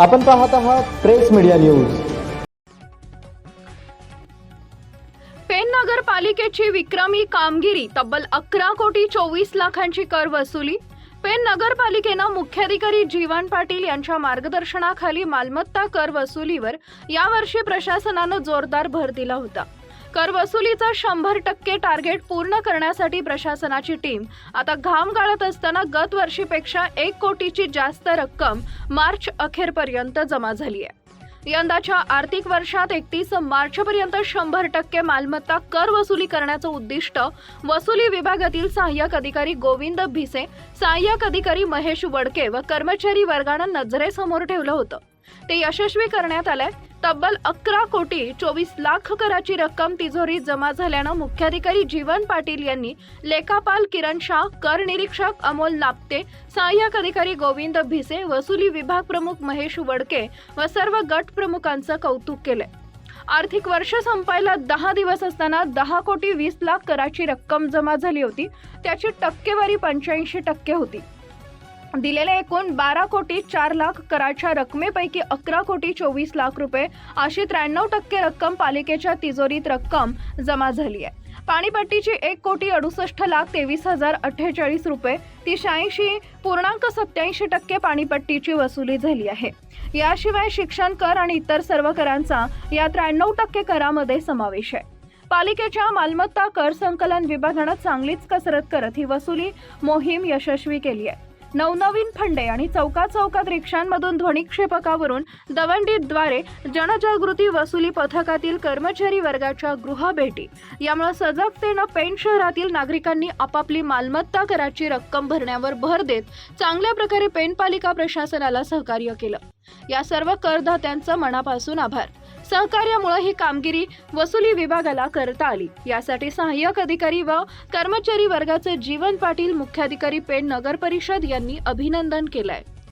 आपण पाहत आहात प्रेस मीडिया न्यूज. पेन नगरपालिकेची विक्रमी कामगिरी तब्बल अकरा कोटी चोवीस लाखांची कर वसुली. पेन नगरपालिकेनं मुख्याधिकारी जीवन पाटील यांच्या मार्गदर्शनाखाली मालमत्ता कर वसुलीवर यावर्षी प्रशासनानं जोरदार भर दिला होता. कर वसुलीचा शंभर टक्के टार्गेट पूर्ण करण्यासाठी प्रशासनाची टीम आता घाम गाळत असताना गत वर्षीपेक्षा एक कोटीची जास्त रक्कम मार्च अखेरपर्यंत जमा झाली आहे. यंदाच्या आर्थिक वर्षात एकतीस मार्चपर्यंत शंभर टक्के मालमत्ता कर वसुली करण्याचं उद्दिष्ट वसुली विभागातील सहाय्यक अधिकारी गोविंद भिसे सहाय्यक अधिकारी महेश वडके व कर्मचारी वर्गानं नजरेसमोर ठेवलं होतं. ते यशस्वी करण्यात आलंय. तब्बल अकरा कोटी चोवीस लाख कराची रक्कम तिजोरीत जमा झाल्यानं मुख्याधिकारी जीवन पाटील यांनी लेखापाल किरण शाह कर निरीक्षक अमोल नाप्ते सहाय्यक अधिकारी गोविंद भिसे वसुली विभाग प्रमुख महेश वडके व सर्व गट प्रमुखांचं कौतुक केलंय. आर्थिक वर्ष संपायला दहा दिवस असताना दहा कोटी वीस लाख कराची रक्कम जमा झाली होती. त्याची टक्केवारी पंच्याऐंशी टक्के होती. दिलेले एकूण बारा कोटी चार लाख कराच्या रकमेपैकी अकरा कोटी चोवीस लाख रुपये अशी त्र्याण्णव टक्के रक्कम पालिकेच्या तिजोरीत रक्कम जमा झाली आहे. पाणीपट्टीची एक कोटी अडुसष्ट लाख तेवीस हजार अठ्ठेचाळीस रुपये ती शहाऐंशी पूर्णांक सत्याऐंशी टक्के पाणीपट्टीची वसुली झाली आहे. याशिवाय शिक्षण कर आणि इतर सर्व करांचा या त्र्याण्णव टक्के करामध्ये समावेश आहे. पालिकेच्या मालमत्ता कर संकलन विभागानं चांगलीच कसरत करत ही वसुली मोहीम यशस्वी केली आहे. नवनवीन फंडे आणि चौकात चौकात रिक्षांमधून ध्वनिक्षेपकावरून दवंडीद्वारे जनजागृती वसुली पथकातील कर्मचारी वर्गाच्या गृहभेटी यामुळे सजगतेनं पेण शहरातील नागरिकांनी आपापली मालमत्ता कराची रक्कम भरण्यावर भर देत चांगल्या प्रकारे पेण पालिका प्रशासनाला सहकार्य केलं. या सर्व करदात्यांचं मनापासून आभार. सहकार्यामुळे ही कामगिरी वसुली विभागाला करता आली. यासाठी सहाय्यक अधिकारी व कर्मचारी वर्गाचे जीवन पाटील मुख्याधिकारी पेण नगर परिषद यांनी अभिनंदन केलंय.